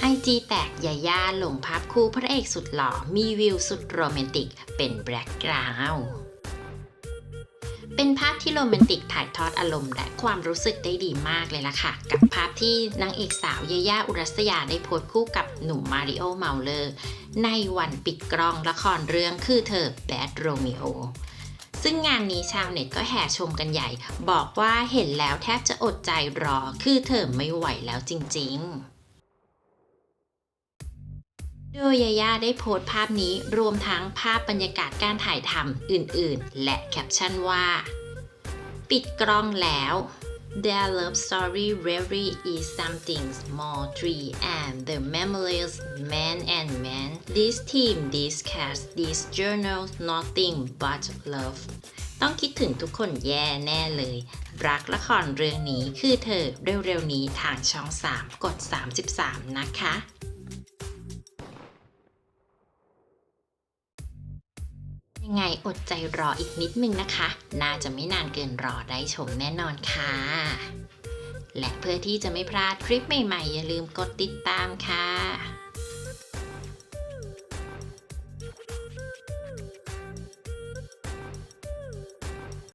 ไอจีแตกยาย่าลงภาพคู่พระเอกสุดหล่อ มีวิวสุดโรแมนติก เป็นแบล็กกราวด์เป็นภาพที่โรแมนติกถ่ายทอดอารมณ์ และความรู้สึกได้ดีมากเลยล่ะค่ะ กับภาพที่นางเอกสาวยาย่าอุรัสยาได้โพสคู่กับหนุ่มมาริโอเมาเลอร์ ในวันปิดกล้องละครเรื่องคือเธอแบดโรมิโอซึ่งงานนี้ชาวเน็ตก็แห่ชมกันใหญ่ บอกว่าเห็นแล้วแทบจะอดใจรอ คือเธอไม่ไหวแล้วจริง ๆ โดยยาย่าได้โพสต์ภาพนี้รวมทั้งภาพบรรยากาศการถ่ายทำอื่นๆ และแคปชั่นว่า ปิดกล้องแล้ว Their love story really is something small tree and the memories man and man This team this cast this journal nothing but love ต้องคิดถึงทุกคนแย่แน่เลย รักละครเรื่องนี้คือเธอเร็วๆนี้ทางช่อง 3 กด 33 นะคะ ยังไงอดใจรออีกนิดนึงนะคะ น่าจะไม่นานเกินรอได้ชมแน่นอนค่ะ และเพื่อที่จะไม่พลาดคลิปใหม่ๆ อย่าลืมกดติดตามค่ะ